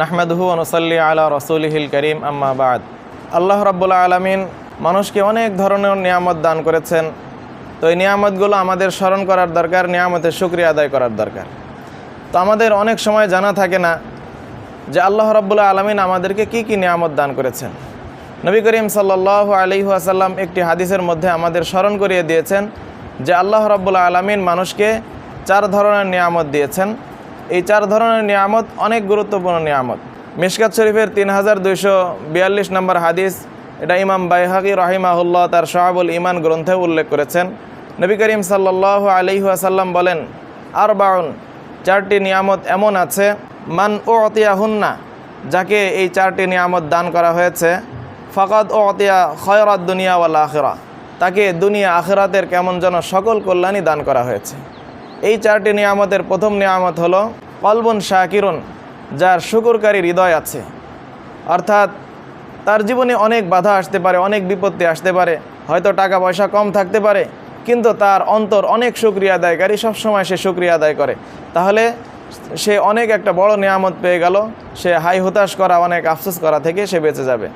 নাহমেদহু অনুসল্লি আলা রসুলহিল করিম আম্মাবাদ আল্লাহ রাব্বুল আলমিন মানুষকে অনেক ধরনের নিয়ামত দান করেছেন। তো এই নিয়ামতগুলো আমাদের স্মরণ করার দরকার, নিয়ামতের শুক্রিয়া আদায় করার দরকার। তো আমাদের অনেক সময় জানা থাকে না যে আল্লাহ রাব্বুল আলমিন আমাদেরকে কি কি নিয়ামত দান করেছেন। নবী করিম সাল্লাহ আলহি আসাল্লাম একটি হাদিসের মধ্যে আমাদের স্মরণ করিয়ে দিয়েছেন যে আল্লাহ রাব্বুল আলমিন মানুষকে চার ধরনের নিয়ামত দিয়েছেন। এই চার ধরনের নিয়ামত অনেক গুরুত্বপূর্ণ নিয়ামত। মিশকাত শরীফের তিন হাজার দুইশো বিয়াল্লিশ নম্বর হাদিস, এটা ইমাম বাইহাকি রহিমাহুল্লাহ তার শাহাবুল ইমান গ্রন্থে উল্লেখ করেছেন। নবী করিম সাল্লাহ আলহি আসাল্লাম বলেন আর বাউন চারটি নিয়ামত এমন আছে, মান ও অতিয়া হুন্না যাকে এই চারটি নিয়ামত দান করা হয়েছে ফকাত ও অতিয়া খয়রাত দুনিয়া ওয়াল আখেরা, তাকে দুনিয়া আখেরাতের কেমন যেন সকল কল্যাণই দান করা হয়েছে। এই চারটি নিয়ামতের প্রথম নিয়ামত হলো কলবন শাকিরুন, যার শুকুরকারী হৃদয় আছে। অর্থাৎ তার জীবনে অনেক বাধা আসতে পারে, অনেক বিপত্তি আসতে পারে, হয়তো টাকা পয়সা কম থাকতে পারে, কিন্তু তার অন্তর অনেক শুক্রিয়া আদায়কারী, সবসময় সে শুক্রিয়া আদায় করে। তাহলে সে অনেক একটা বড় নিয়ামত পেয়ে গেল, সে হাই হতাশ করা, অনেক আফসোস করা থেকে সে বেঁচে যাবে।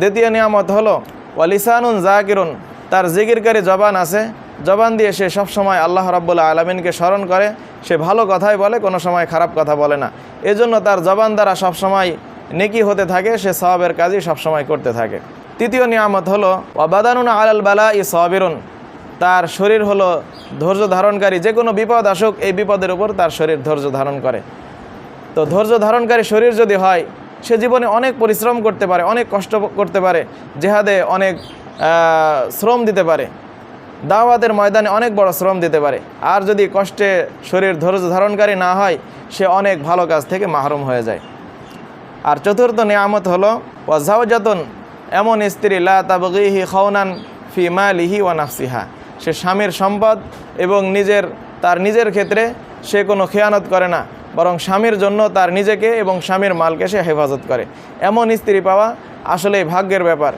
দ্বিতীয় নিয়ামত হলো, ওয়ালিসানুন জাকিরুন, তার জিকিরকারী জবান আছে জবান দিয়ে সে সবসময় আল্লাহ রাব্বুল্লাহ আলমিনকে স্মরণ করে। সে ভালো কথাই বলে, কোনো সময় খারাপ কথা বলে না। এজন্য তার জবান দ্বারা সবসময় নেকি হতে থাকে, সে সবাবের কাজই সবসময় করতে থাকে। তৃতীয় নিয়ামত হলো, ওয়াবাদানুন আলাল বালা ই সবিরুন। তার শরীর হলো ধৈর্য ধারণকারী, যে কোনো বিপদ আসুক, এই বিপদের উপর তার শরীর ধৈর্য ধারণ করে। তো ধৈর্য ধারণকারী শরীর যদি হয়, সে জীবনে অনেক পরিশ্রম করতে পারে, অনেক কষ্ট করতে পারে, জেহাদে অনেক শ্রম দিতে পারে। দাওয়াতের ময়দানে অনেক বড় শ্রম দিতে পারে। আর যদি কষ্টে শরীর ধৈর্য ধারণকারী না হয়, সে অনেক ভালো কাজ থেকে মাহরুম হয়ে যায়। আর চতুর্থ নিয়ামত হলো ওয়াজাউজাতন এমন স্ত্রী, লা তাবগিহি খাওনান ফি মালিহি ওয়া নাফসিহা। সে স্বামীর সম্পদ এবং নিজের, তার নিজের ক্ষেত্রে সে কোনো খেয়ানত করে না, বরং স্বামীর জন্য তার নিজেকে এবং স্বামীর মালকে সে হেফাজত করে। এমন স্ত্রী পাওয়া আসলেই ভাগ্যের ব্যাপার।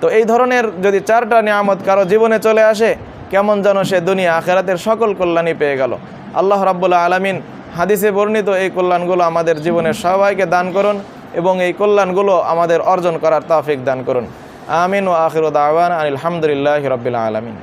তো এই ধরনের যদি চারটা নিয়ামত কারও জীবনে চলে আসে কেমন যেন সে দুনিয়া আখেরাতের সকল কল্যাণই পেয়ে গেল। আল্লাহ রাব্বুল্লাহ আলমিন হাদিসে বর্ণিত এই কল্যাণগুলো আমাদের জীবনের সবাইকে দান করুন এবং এই কল্যাণগুলো আমাদের অর্জন করার তাফিক দান করুন। আমিন ও আখির দাওয়ান আলহামদুলিল্লাহ রবিল্লা আলমিন।